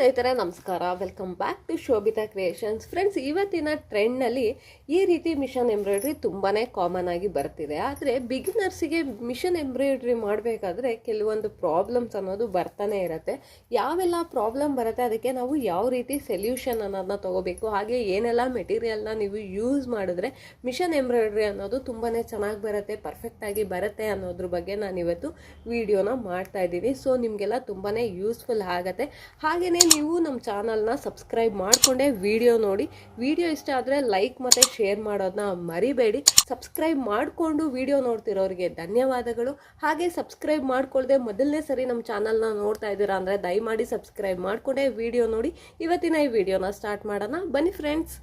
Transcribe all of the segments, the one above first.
ಸ್ನೇಹಿತರೆ, ನಮಸ್ಕಾರ. Welcome back to Shobhita creations friends ಇವತ್ತಿನ ಟ್ರೆಂಡ್ನಲ್ಲಿ ಈ ರೀತಿ ಮಿಷನ್ ಎಂಬ್ರಾಯ್ಡ್ರಿ ತುಂಬಾ ಕಾಮನ್ ಆಗಿ ಬರ್ತಿದೆ. ಆದರೆ ಬಿಗಿನರ್ಸಿಗೆ ಮಿಷನ್ ಎಂಬ್ರಾಯ್ಡ್ರಿ ಮಾಡಬೇಕಾದ್ರೆ ಕೆಲವೊಂದು ಪ್ರಾಬ್ಲಮ್ಸ್ ಅನ್ನೋದು ಬರ್ತಾನೆ ಇರುತ್ತೆ. ಯಾವೆಲ್ಲ ಪ್ರಾಬ್ಲಮ್ ಬರುತ್ತೆ, ಅದಕ್ಕೆ ನಾವು ಯಾವ ರೀತಿ ಸೊಲ್ಯೂಷನ್ ಅನ್ನೋದನ್ನ ತಗೋಬೇಕು, ಹಾಗೆ ಏನೆಲ್ಲ ಮೆಟೀರಿಯಲ್ನ ನೀವು ಯೂಸ್ ಮಾಡಿದ್ರೆ ಮಿಷನ್ ಎಂಬ್ರಾಯ್ಡ್ರಿ ಅನ್ನೋದು ತುಂಬಾ ಚೆನ್ನಾಗಿ ಬರುತ್ತೆ ಪರ್ಫೆಕ್ಟಾಗಿ ಬರುತ್ತೆ ಅನ್ನೋದ್ರ ಬಗ್ಗೆ ನಾನು ಇವತ್ತು ವಿಡಿಯೋನ ಮಾಡ್ತಾ ಇದ್ದೀನಿ. ಸೊ ನಿಮಗೆಲ್ಲ ತುಂಬಾ ಯೂಸ್ಫುಲ್ ಆಗುತ್ತೆ. ಹಾಗೆಯೇ ನೀವು ನಮ್ಮ ಚಾನಲ್ನ ಸಬ್ಸ್ಕ್ರೈಬ್ ಮಾಡಿಕೊಂಡೇ ವಿಡಿಯೋ ನೋಡಿ. ವಿಡಿಯೋ ಇಷ್ಟ ಆದರೆ ಲೈಕ್ ಮತ್ತು ಶೇರ್ ಮಾಡೋದನ್ನ ಮರಿಬೇಡಿ. ಸಬ್ಸ್ಕ್ರೈಬ್ ಮಾಡಿಕೊಂಡು ವಿಡಿಯೋ ನೋಡ್ತಿರೋರಿಗೆ ಧನ್ಯವಾದಗಳು. ಹಾಗೆ ಸಬ್ಸ್ಕ್ರೈಬ್ ಮಾಡ್ಕೊಳ್ಳದೆ ಮೊದಲನೇ ಸರಿ ನಮ್ಮ ಚಾನಲ್ನ ನೋಡ್ತಾ ಇದ್ದೀರಾ ಅಂದರೆ ದಯಮಾಡಿ ಸಬ್ಸ್ಕ್ರೈಬ್ ಮಾಡಿಕೊಂಡೇ ವಿಡಿಯೋ ನೋಡಿ. ಇವತ್ತಿನ ಈ ವಿಡಿಯೋನ ಸ್ಟಾರ್ಟ್ ಮಾಡೋಣ. ಬನ್ನಿ ಫ್ರೆಂಡ್ಸ್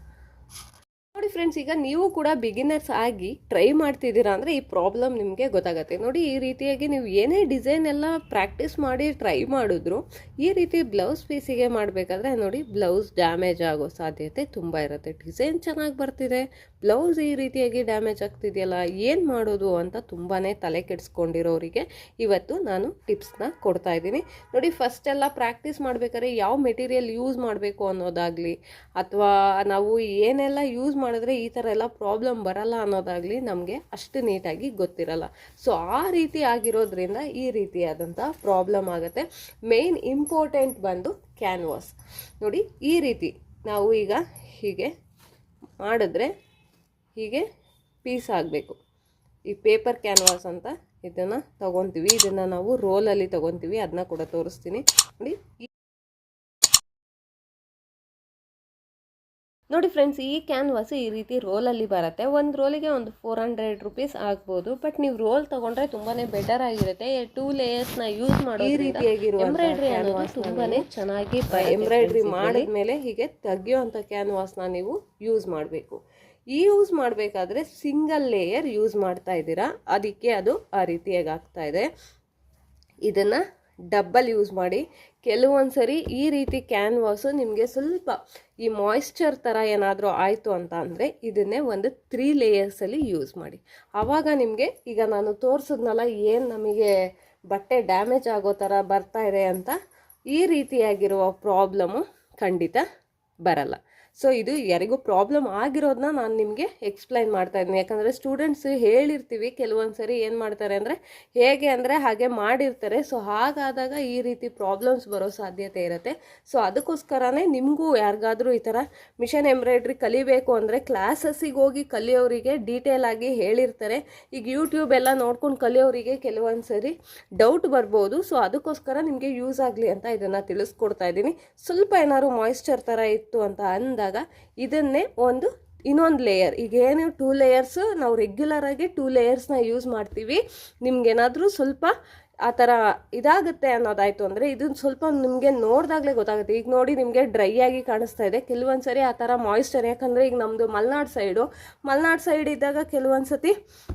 ನೋಡಿ ಫ್ರೆಂಡ್ಸ್ ಈಗ ನೀವು ಕೂಡ ಬಿಗಿನರ್ಸ್ ಆಗಿ ಟ್ರೈ ಮಾಡ್ತಿದ್ದೀರಾ ಅಂದರೆ ಈ ಪ್ರಾಬ್ಲಮ್ ನಿಮಗೆ ಗೊತ್ತಾಗುತ್ತೆ. ನೋಡಿ ಈ ರೀತಿಯಾಗಿ ನೀವು ಏನೇ ಡಿಸೈನ್ ಎಲ್ಲ ಪ್ರಾಕ್ಟೀಸ್ ಮಾಡಿ ಟ್ರೈ ಮಾಡಿದ್ರು, ಈ ರೀತಿ ಬ್ಲೌಸ್ ಪೀಸಿಗೆ ಮಾಡಬೇಕಾದ್ರೆ ನೋಡಿ ಬ್ಲೌಸ್ ಡ್ಯಾಮೇಜ್ ಆಗೋ ಸಾಧ್ಯತೆ ತುಂಬ ಇರುತ್ತೆ. ಡಿಸೈನ್ ಚೆನ್ನಾಗಿ ಬರ್ತಿದೆ ಬ್ಲೌಸ್ ಈ ರೀತಿಯಾಗಿ ಡ್ಯಾಮೇಜ್ ಆಗ್ತಿದೆಯಲ್ಲ, ಏನು ಮಾಡೋದು ಅಂತ ತುಂಬಾ ತಲೆ ಕೆಡಿಸ್ಕೊಂಡಿರೋರಿಗೆ ಇವತ್ತು ನಾನು ಟಿಪ್ಸ್ನ ಕೊಡ್ತಾ ಇದ್ದೀನಿ. ನೋಡಿ ಫಸ್ಟ್ ಎಲ್ಲ ಪ್ರಾಕ್ಟೀಸ್ ಮಾಡಬೇಕಾದ್ರೆ ಯಾವ ಮೆಟೀರಿಯಲ್ ಯೂಸ್ ಮಾಡಬೇಕು ಅನ್ನೋದಾಗಲಿ, ಅಥವಾ ನಾವು ಏನೆಲ್ಲ ಯೂಸ್ ಮಾಡಿದ್ರೆ ಈ ಥರ ಎಲ್ಲ ಪ್ರಾಬ್ಲಮ್ ಬರಲ್ಲ ಅನ್ನೋದಾಗಲಿ ನಮಗೆ ಅಷ್ಟು ನೀಟಾಗಿ ಗೊತ್ತಿರಲ್ಲ. ಸೊ ಆ ರೀತಿ ಆಗಿರೋದ್ರಿಂದ ಈ ರೀತಿಯಾದಂಥ ಪ್ರಾಬ್ಲಮ್ ಆಗುತ್ತೆ. ಮೇನ್ ಇಂಪಾರ್ಟೆಂಟ್ ಬಂದು ಕ್ಯಾನ್ವಾಸ್ ನೋಡಿ, ಈ ರೀತಿ ನಾವು ಈಗ ಹೀಗೆ ಮಾಡಿದ್ರೆ ಹೀಗೆ ಪೀಸ್ ಆಗಬೇಕು. ಈ ಪೇಪರ್ ಕ್ಯಾನ್ವಾಸ್ ಅಂತ ಇದನ್ನು ತಗೊತೀವಿ. ಇದನ್ನು ನಾವು ರೋಲಲ್ಲಿ ತಗೊತೀವಿ. ಅದನ್ನ ಕೂಡ ತೋರಿಸ್ತೀನಿ. ನೋಡಿ ನೋಡಿ ಫ್ರೆಂಡ್ಸ್ ಈ ಕ್ಯಾನ್ವಾಸ್ ಈ ರೀತಿ ರೋಲಲ್ಲಿ ಬರುತ್ತೆ. ಒಂದು ರೋಲಿಗೆ ಒಂದು ಫೋರ್ ಹಂಡ್ರೆಡ್ ರುಪೀಸ್ ಆಗ್ಬೋದು. ಬಟ್ ನೀವು ರೋಲ್ ತಗೊಂಡ್ರೆ ತುಂಬಾನೇ ಬೆಟರ್ ಆಗಿರುತ್ತೆ. ಟೂ ಲೇಯರ್ಸ್ನ ಯೂಸ್ ಮಾಡೋ ಈ ರೀತಿಯಾಗಿರುವ ಎಂಬ್ರಾಯ್ಡ್ರಿ ಅನ್ನೋದು ತುಂಬಾನೇ ಚೆನ್ನಾಗಿ ಎಂಬ್ರಾಯ್ಡ್ರಿ ಮಾಡಿದ್ಮೇಲೆ ಹೀಗೆ ತೆಗಿಯೋವಂಥ ಕ್ಯಾನ್ವಾಸ್ನ ನೀವು ಯೂಸ್ ಮಾಡಬೇಕು. ಈ ಯೂಸ್ ಮಾಡಬೇಕಾದ್ರೆ ಸಿಂಗಲ್ ಲೇಯರ್ ಯೂಸ್ ಮಾಡ್ತಾ ಇದ್ದೀರಾ. ಅದಕ್ಕೆ ಅದು ಆ ರೀತಿಯಾಗಿ ಆಗ್ತಾ ಇದೆ. ಇದನ್ನು ಡಬ್ಬಲ್ ಯೂಸ್ ಮಾಡಿ ಕೆಲವೊಂದು ಸರಿ ಈ ರೀತಿ ಕ್ಯಾನ್ವಾಸು ನಿಮಗೆ ಸ್ವಲ್ಪ ಈ ಮಾಯಿಶ್ಚರ್ ಥರ ಏನಾದರೂ ಆಯಿತು ಅಂತ ಅಂದರೆ ಇದನ್ನೇ ಒಂದು ತ್ರೀ ಲೇಯರ್ಸಲ್ಲಿ ಯೂಸ್ ಮಾಡಿ. ಆವಾಗ ನಿಮಗೆ ಈಗ ನಾನು ತೋರಿಸಿದ್ನಲ್ಲ ಏನು ನಮಗೆ ಬಟ್ಟೆ ಡ್ಯಾಮೇಜ್ ಆಗೋ ಥರ ಬರ್ತಾ ಇದೆ ಅಂತ ಈ ರೀತಿಯಾಗಿರುವ ಪ್ರಾಬ್ಲಮ್ಮು ಖಂಡಿತ ಬರಲ್ಲ. ಸೊ ಇದು ಯಾರಿಗೂ ಪ್ರಾಬ್ಲಮ್ ಆಗಿರೋದನ್ನ ನಾನು ನಿಮಗೆ ಎಕ್ಸ್ಪ್ಲೈನ್ ಮಾಡ್ತಾ ಇದ್ದೀನಿ. ಯಾಕಂದರೆ ಸ್ಟೂಡೆಂಟ್ಸ್ ಹೇಳಿರ್ತೀವಿ ಕೆಲವೊಂದು ಸರಿ ಏನು ಮಾಡ್ತಾರೆ ಅಂದರೆ ಹೇಗೆ ಅಂದರೆ ಹಾಗೆ ಮಾಡಿರ್ತಾರೆ. ಸೊ ಹಾಗಾದಾಗ ಈ ರೀತಿ ಪ್ರಾಬ್ಲಮ್ಸ್ ಬರೋ ಸಾಧ್ಯತೆ ಇರುತ್ತೆ. ಸೊ ಅದಕ್ಕೋಸ್ಕರನೇ ನಿಮಗೂ ಯಾರಿಗಾದರೂ ಈ ಥರ ಮಿಷನ್ ಎಂಬ್ರಾಯ್ಡ್ರಿ ಕಲಿಬೇಕು ಅಂದರೆ ಕ್ಲಾಸಸ್ಸಿಗೆ ಹೋಗಿ ಕಲಿಯೋರಿಗೆ ಡೀಟೇಲ್ ಆಗಿ ಹೇಳಿರ್ತಾರೆ. ಈಗ ಯೂಟ್ಯೂಬ್ ಎಲ್ಲ ನೋಡ್ಕೊಂಡು ಕಲಿಯೋರಿಗೆ ಕೆಲವೊಂದು ಸರಿ ಡೌಟ್ ಬರ್ಬೋದು. ಸೊ ಅದಕ್ಕೋಸ್ಕರ ನಿಮಗೆ ಯೂಸ್ ಆಗಲಿ ಅಂತ ಇದನ್ನು ತಿಳಿಸ್ಕೊಡ್ತಾ ಇದ್ದೀನಿ. ಸ್ವಲ್ಪ ಏನಾದ್ರು ಮಾಯಿಶ್ಚರ್ ಥರ ಇತ್ತು ಅಂತ ಅಂದಾಗ ಇದನ್ನೇ ಒಂದು, ಇನ್ನೊಂದು ಲೇಯರ್ ಈಗ ಏನು ಟೂ ಲೇಯರ್ಸ್ ನಾವು ರೆಗ್ಯುಲರ್ ಆಗಿ ಟೂ ಲೇಯರ್ಸ್ನ ಯೂಸ್ ಮಾಡ್ತೀವಿ. ನಿಮ್ಗೇನಾದರೂ ಸ್ವಲ್ಪ ಆ ಥರ ಇದಾಗುತ್ತೆ ಅನ್ನೋದಾಯಿತು ಅಂದರೆ ಇದನ್ನ ಸ್ವಲ್ಪ ನಿಮಗೆ ನೋಡಿದಾಗಲೇ ಗೊತ್ತಾಗುತ್ತೆ. ಈಗ ನೋಡಿ ನಿಮಗೆ ಡ್ರೈ ಆಗಿ ಕಾಣಿಸ್ತಾ ಇದೆ. ಕೆಲವೊಂದು ಸರಿ ಆ ಥರ ಮಾಯಿಶ್ಚರ್ ಯಾಕಂದರೆ ಈಗ ನಮ್ಮದು ಮಲೆನಾಡು ಸೈಡು ಮಲೆನಾಡು ಸೈಡ್ ಇದ್ದಾಗ ಕೆಲವೊಂದು ಸತಿ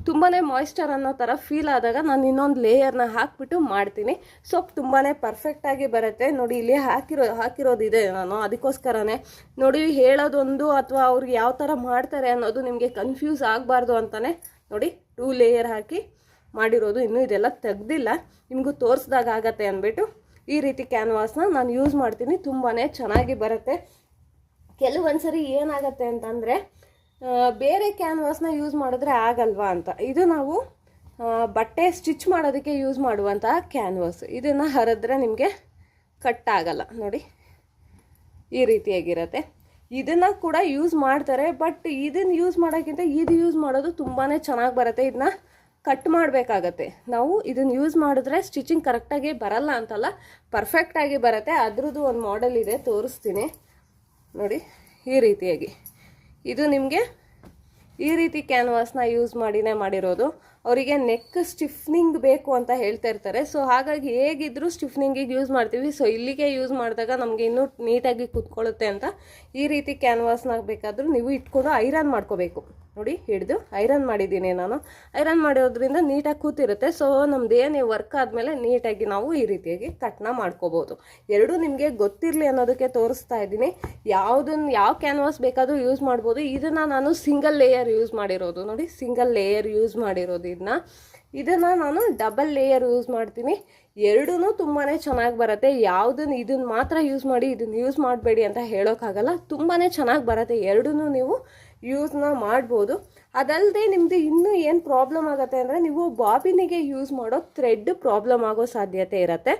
ತುಂಬಾ ಮಾಯಿಶ್ಚರ್ ಅನ್ನೋ ಥರ ಫೀಲ್ ಆದಾಗ ನಾನು ಇನ್ನೊಂದು ಲೇಯರ್ನ ಹಾಕಿಬಿಟ್ಟು ಮಾಡ್ತೀನಿ. ಸೊಪ್ಪು ತುಂಬಾ ಪರ್ಫೆಕ್ಟಾಗಿ ಬರುತ್ತೆ. ನೋಡಿ ಇಲ್ಲಿ ಹಾಕಿರೋ, ಹಾಕಿರೋದಿದೆ ನಾನು. ಅದಕ್ಕೋಸ್ಕರನೇ ನೋಡಿ ಹೇಳೋದೊಂದು ಅಥವಾ ಅವ್ರಿಗೆ ಯಾವ ಥರ ಮಾಡ್ತಾರೆ ಅನ್ನೋದು ನಿಮಗೆ ಕನ್ಫ್ಯೂಸ್ ಆಗಬಾರ್ದು ಅಂತಲೇ ನೋಡಿ ಟೂ ಲೇಯರ್ ಹಾಕಿ ಮಾಡಿರೋದು ಇನ್ನೂ ಇದೆಲ್ಲ ತೆಗ್ದಿಲ್ಲ. ನಿಮಗೂ ತೋರಿಸ್ದಾಗ ಆಗತ್ತೆ ಅಂದ್ಬಿಟ್ಟು ಈ ರೀತಿ ಕ್ಯಾನ್ವಾಸ್ನ ನಾನು ಯೂಸ್ ಮಾಡ್ತೀನಿ. ತುಂಬಾ ಚೆನ್ನಾಗಿ ಬರುತ್ತೆ. ಕೆಲವೊಂದು ಸರಿ ಏನಾಗತ್ತೆ ಅಂತಂದರೆ ಬೇರೆ ಕ್ಯಾನ್ವಾಸ್ನ ಯೂಸ್ ಮಾಡಿದ್ರೆ ಆಗಲ್ವಾ ಅಂತ. ಇದು ನಾವು ಬಟ್ಟೆ ಸ್ಟಿಚ್ ಮಾಡೋದಕ್ಕೆ ಯೂಸ್ ಮಾಡುವಂತಹ ಕ್ಯಾನ್ವಾಸ್ ಇದನ್ನು ಹರಿದ್ರೆ ನಿಮಗೆ ಕಟ್ ಆಗಲ್ಲ. ನೋಡಿ, ಈ ರೀತಿಯಾಗಿರುತ್ತೆ ಇದನ್ನು ಕೂಡ ಯೂಸ್ ಮಾಡ್ತಾರೆ ಬಟ್ ಇದನ್ನು ಯೂಸ್ ಮಾಡೋಕ್ಕಿಂತ ಇದು ಯೂಸ್ ಮಾಡೋದು ತುಂಬಾ ಚೆನ್ನಾಗಿ ಬರುತ್ತೆ. ಇದನ್ನ ಕಟ್ ಮಾಡಬೇಕಾಗತ್ತೆ. ನಾವು ಇದನ್ನು ಯೂಸ್ ಮಾಡಿದ್ರೆ ಸ್ಟಿಚಿಂಗ್ ಕರೆಕ್ಟಾಗಿ ಬರಲ್ಲ ಅಂತಲ್ಲ ಪರ್ಫೆಕ್ಟಾಗಿ ಬರುತ್ತೆ. ಅದ್ರದ್ದು ಒಂದು ಮಾಡೆಲ್ ಇದೆ, ತೋರಿಸ್ತೀನಿ. ನೋಡಿ, ಈ ರೀತಿಯಾಗಿ. ಇದು ನಿಮಗೆ ಈ ರೀತಿ ಕ್ಯಾನ್ವಾಸ್ನ ಯೂಸ್ ಮಾಡಿನೇ ಮಾಡಿರೋದು. ಅವರಿಗೆ ನೆಕ್ ಸ್ಟಿಫ್ನಿಂಗ್ ಬೇಕು ಅಂತ ಹೇಳ್ತಾ ಇರ್ತಾರೆ. ಸೊ ಹಾಗಾಗಿ ಹೇಗಿದ್ರೂ ಸ್ಟಿಫ್ನಿಂಗಿಗೆ ಯೂಸ್ ಮಾಡ್ತೀವಿ. ಸೊ ಇಲ್ಲಿಗೆ ಯೂಸ್ ಮಾಡಿದಾಗ ನಮಗೆ ಇನ್ನೂ ನೀಟಾಗಿ ಕೂತ್ಕೊಳ್ಳುತ್ತೆ ಅಂತ ಈ ರೀತಿ ಕ್ಯಾನ್ವಾಸ್ನ ಬೇಕಾದರೂ ನೀವು ಇಟ್ಕೊಂಡು ಐರನ್ ಮಾಡ್ಕೋಬೇಕು. ನೋಡಿ, ಹಿಡಿದು ಐರನ್ ಮಾಡಿದ್ದೀನಿ ನಾನು. ಐರನ್ ಮಾಡಿರೋದ್ರಿಂದ ನೀಟಾಗಿ ಕೂತಿರುತ್ತೆ. ಸೊ ನಮ್ದು ಏನೇ ವರ್ಕ್ ಆದಮೇಲೆ ನೀಟಾಗಿ ನಾವು ಈ ರೀತಿಯಾಗಿ ಕಟ್ನ ಮಾಡ್ಕೋಬೋದು. ಎರಡೂ ನಿಮಗೆ ಗೊತ್ತಿರಲಿ ಅನ್ನೋದಕ್ಕೆ ತೋರಿಸ್ತಾ ಇದ್ದೀನಿ. ಯಾವುದನ್ನು ಯಾವ ಕ್ಯಾನ್ವಾಸ್ ಬೇಕಾದರೂ ಯೂಸ್ ಮಾಡ್ಬೋದು. ಇದನ್ನು ನಾನು ಸಿಂಗಲ್ ಲೇಯರ್ ಯೂಸ್ ಮಾಡಿರೋದು. ನೋಡಿ ಸಿಂಗಲ್ ಲೇಯರ್ ಯೂಸ್ ಮಾಡಿರೋದು ಇದನ್ನ ಇದನ್ನು ನಾನು ಡಬಲ್ ಲೇಯರ್ ಯೂಸ್ ಮಾಡ್ತೀನಿ. ಎರಡೂ ತುಂಬಾ ಚೆನ್ನಾಗಿ ಬರುತ್ತೆ. ಯಾವುದನ್ನು ಇದನ್ನು ಮಾತ್ರ ಯೂಸ್ ಮಾಡಿ ಇದನ್ನು ಯೂಸ್ ಮಾಡಬೇಡಿ ಅಂತ ಹೇಳೋಕ್ಕಾಗಲ್ಲ. ತುಂಬಾ ಚೆನ್ನಾಗಿ ಬರುತ್ತೆ. ಎರಡೂ ನೀವು ಯೂಸ್ನ ಮಾಡ್ಬೋದು. ಅದಲ್ಲದೆ ನಿಮ್ಮದು ಇನ್ನೂ ಏನು ಪ್ರಾಬ್ಲಮ್ ಆಗುತ್ತೆ ಅಂದರೆ ನೀವು ಬಾಬಿನಿಗೆ ಯೂಸ್ ಮಾಡೋ ಥ್ರೆಡ್ ಪ್ರಾಬ್ಲಮ್ ಆಗೋ ಸಾಧ್ಯತೆ ಇರುತ್ತೆ.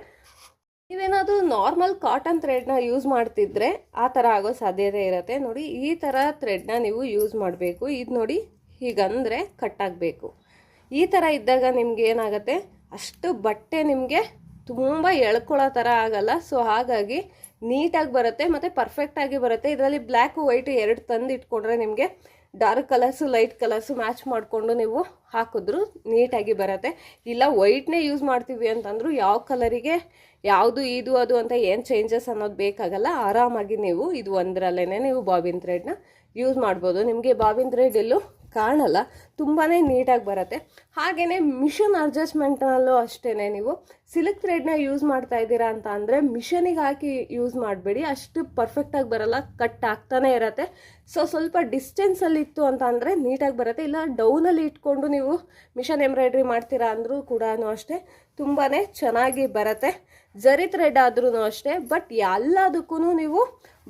ನೀವೇನಾದರೂ ನಾರ್ಮಲ್ ಕಾಟನ್ ಥ್ರೆಡ್ನ ಯೂಸ್ ಮಾಡ್ತಿದ್ರೆ ಆ ಥರ ಆಗೋ ಸಾಧ್ಯತೆ ಇರುತ್ತೆ. ನೋಡಿ, ಈ ಥರ ಥ್ರೆಡ್ನ ನೀವು ಯೂಸ್ ಮಾಡಬೇಕು. ಇದು ನೋಡಿ ಹೀಗಂದರೆ ಕಟ್ಟಾಗಬೇಕು ಈ ಥರ ಇದ್ದಾಗ ನಿಮ್ಗೆ ಏನಾಗುತ್ತೆ? ಅಷ್ಟು ಬಟ್ಟೆ ನಿಮಗೆ ತುಂಬ ಎಳ್ಕೊಳ್ಳೋ ಥರ ಆಗಲ್ಲ. ಸೊ ಹಾಗಾಗಿ ನೀಟಾಗಿ ಬರುತ್ತೆ ಮತ್ತು ಪರ್ಫೆಕ್ಟಾಗಿ ಬರುತ್ತೆ. ಇದರಲ್ಲಿ ಬ್ಲ್ಯಾಕು ವೈಟು ಎರಡು ತಂದು ಇಟ್ಕೊಂಡ್ರೆ ನಿಮಗೆ dark colours light colours match ಮಾಡಿಕೊಂಡು ನೀವು ಹಾಕಿದ್ರು ನೀಟಾಗಿ ಬರುತ್ತೆ. ಇಲ್ಲ ವೈಟ್ನೇ ಯೂಸ್ ಮಾಡ್ತೀವಿ ಅಂತಂದ್ರು ಯಾವ ಕಲರಿಗೆ ಯಾವುದು ಇದು, ಅದು ಅಂತ ಏನು ಚೇಂಜಸ್ ಅನ್ನೋದು ಬೇಕಾಗಲ್ಲ. ಆರಾಮಾಗಿ ನೀವು ಇದು ಒಂದರಲ್ಲೇ ನೀವು ಬಾಬಿನ್ ಥ್ರೆಡ್ನ ಯೂಸ್ ಮಾಡ್ಬೋದು. ನಿಮಗೆ ಬಾಬಿನ್ ಥ್ರೆಡ್ ಎಲ್ಲೂ ಕಾಣಲ್ಲ ತುಂಬಾ ನೀಟಾಗಿ ಬರುತ್ತೆ. ಹಾಗೆಯೇ ಮಿಷನ್ ಅಡ್ಜಸ್ಟ್ಮೆಂಟ್ನಲ್ಲೂ ಅಷ್ಟೇ ನೀವು ಸಿಲ್ಕ್ ಥ್ರೆಡ್ನ ಯೂಸ್ ಮಾಡ್ತಾ ಇದ್ದೀರಾ ಅಂತ ಅಂದರೆ ಮಿಷನಿಗೆ ಹಾಕಿ ಯೂಸ್ ಮಾಡಬೇಡಿ. ಅಷ್ಟು ಪರ್ಫೆಕ್ಟಾಗಿ ಬರಲ್ಲ, ಕಟ್ ಆಗ್ತಾನೆ ಇರತ್ತೆ. ಸೊ ಸ್ವಲ್ಪ ಡಿಸ್ಟೆನ್ಸಲ್ಲಿ ಇತ್ತು ಅಂತ ಅಂದರೆ ನೀಟಾಗಿ ಬರುತ್ತೆ. ಇಲ್ಲ ಡೌನಲ್ಲಿ ಇಟ್ಕೊಂಡು ನೀವು ಮಿಷನ್ ಎಂಬ್ರಾಯ್ಡ್ರಿ ಮಾಡ್ತೀರಾ ಅಂದರೂ ಕೂಡ ಅಷ್ಟೇ. ತುಂಬಾ ಚೆನ್ನಾಗಿ ಬರುತ್ತೆ. ಜರಿ ಥ್ರೆಡ್ ಆದ್ರೂ ಅಷ್ಟೇ, ಬಟ್ ಎಲ್ಲದಕ್ಕೂ ನೀವು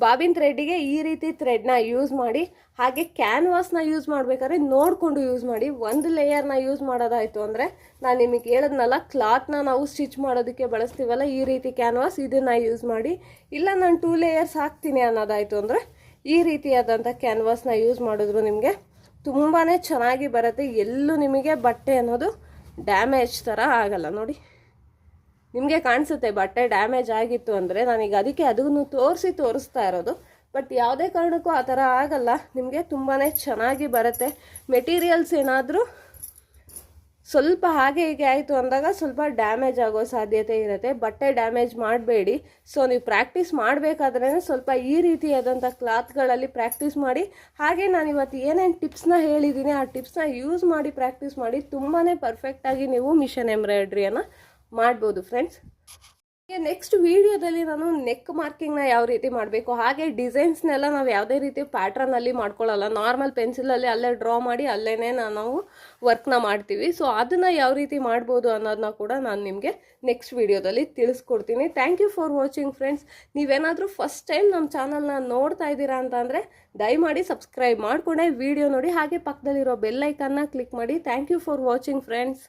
ಬಾಬಿನ್ ಥ್ರೆಡ್ಡಿಗೆ ಈ ರೀತಿ ಥ್ರೆಡ್ನ ಯೂಸ್ ಮಾಡಿ, ಹಾಗೆ ಕ್ಯಾನ್ವಾಸ್ನ ಯೂಸ್ ಮಾಡಬೇಕಾದ್ರೆ ನೋಡಿಕೊಂಡು ಯೂಸ್ ಮಾಡಿ, ಒಂದು ಲೇಯರ್ನ ಯೂಸ್ ಮಾಡೋದಾಯಿತು ಅಂದರೆ ನಾನು ನಿಮಗೆ ಹೇಳಿದ್ನಲ್ಲ ಕ್ಲಾತ್ನ ನಾವು ಸ್ಟಿಚ್ ಮಾಡೋದಕ್ಕೆ ಬಳಸ್ತೀವಲ್ಲ, ಈ ರೀತಿ ಕ್ಯಾನ್ವಾಸ್ ಇದನ್ನು ಯೂಸ್ ಮಾಡಿ, ಇಲ್ಲ ನಾನು ಟೂ ಲೇಯರ್ಸ್ ಹಾಕ್ತೀನಿ ಅನ್ನೋದಾಯಿತು ಅಂದರೆ ಈ ರೀತಿಯಾದಂಥ ಕ್ಯಾನ್ವಾಸ್ನ ಯೂಸ್ ಮಾಡಿದ್ರು ನಿಮಗೆ ತುಂಬಾ ಚೆನ್ನಾಗಿ ಬರುತ್ತೆ, ಎಲ್ಲೂ ನಿಮಗೆ ಬಟ್ಟೆ ಅನ್ನೋದು ಡ್ಯಾಮೇಜ್ ಥರ ಆಗಲ್ಲ ನೋಡಿ. ನಿಮಗೆ ಕಾಣಿಸುತ್ತೆ, ಬಟ್ಟೆ ಡ್ಯಾಮೇಜ್ ಆಗಿತ್ತು ಅಂದರೆ ನಾನೀಗ ಅದಕ್ಕೆ ಅದನ್ನು ತೋರಿಸಿ ತೋರಿಸ್ತಾ ಇರೋದು. ಬಟ್ ಯಾವುದೇ ಕಾರಣಕ್ಕೂ ಆ ಥರ ಆಗಲ್ಲ. ನಿಮಗೆ ತುಂಬಾ ಚೆನ್ನಾಗಿ ಬರುತ್ತೆ. ಮೆಟೀರಿಯಲ್ಸ್ ಏನಾದರೂ ಸ್ವಲ್ಪ ಹಾಗೆ ಹೀಗೆ ಆಯಿತು ಅಂದಾಗ ಸ್ವಲ್ಪ ಡ್ಯಾಮೇಜ್ ಆಗೋ ಸಾಧ್ಯತೆ ಇರುತ್ತೆ. ಬಟ್ಟೆ ಡ್ಯಾಮೇಜ್ ಮಾಡಬೇಡಿ. ಸೊ ನೀವು ಪ್ರಾಕ್ಟೀಸ್ ಮಾಡಬೇಕಾದ್ರೇ ಸ್ವಲ್ಪ ಈ ರೀತಿಯಾದಂಥ ಕ್ಲಾತ್ಗಳಲ್ಲಿ ಪ್ರಾಕ್ಟೀಸ್ ಮಾಡಿ. ಹಾಗೆ ನಾನು ಇವತ್ತು ಏನೇನು ಟಿಪ್ಸ್ನ ಹೇಳಿದ್ದೀನಿ ಆ ಟಿಪ್ಸ್ನ ಯೂಸ್ ಮಾಡಿ ಪ್ರಾಕ್ಟೀಸ್ ಮಾಡಿ. ತುಂಬಾ ಪರ್ಫೆಕ್ಟಾಗಿ ನೀವು ಮಿಷನ್ ಎಂಬ್ರಾಯ್ಡ್ರಿಯನ್ನು ಮಾಡ್ಬೋದು ಫ್ರೆಂಡ್ಸ್ ನೆಕ್ಸ್ಟ್ ವಿಡಿಯೋದಲ್ಲಿ ನಾನು ನೆಕ್ ಮಾರ್ಕಿಂಗ್ನ ಯಾವ ರೀತಿ ಮಾಡಬೇಕು, ಹಾಗೆ ಡಿಸೈನ್ಸ್ನೆಲ್ಲ ನಾವು ಯಾವುದೇ ರೀತಿ ಪ್ಯಾಟ್ರನಲ್ಲಿ ಮಾಡ್ಕೊಳ್ಳಲ್ಲ ನಾರ್ಮಲ್ ಪೆನ್ಸಿಲಲ್ಲಿ ಅಲ್ಲೇ ಡ್ರಾ ಮಾಡಿ ಅಲ್ಲೇ ನಾವು ವರ್ಕ್ನ ಮಾಡ್ತೀವಿ. ಸೊ ಅದನ್ನು ಯಾವ ರೀತಿ ಮಾಡ್ಬೋದು ಅನ್ನೋದನ್ನ ಕೂಡ ನಾನು ನಿಮಗೆ ನೆಕ್ಸ್ಟ್ ವಿಡಿಯೋದಲ್ಲಿ ತಿಳಿಸ್ಕೊಡ್ತೀನಿ. Thank you for watching friends ನೀವೇನಾದರೂ ಫಸ್ಟ್ ಟೈಮ್ ನಮ್ಮ ಚಾನಲ್ನ ನೋಡ್ತಾ ಇದ್ದೀರಾ ಅಂತ ಅಂದರೆ ದಯಮಾಡಿ ಸಬ್ಸ್ಕ್ರೈಬ್ ಮಾಡಿಕೊಂಡೆ. ವಿಡಿಯೋ ನೋಡಿ ಹಾಗೆ ಪಕ್ಕದಲ್ಲಿರೋ ಬೆಲ್ಲೈಕನ್ನ ಕ್ಲಿಕ್ ಮಾಡಿ. Thank you for watching friends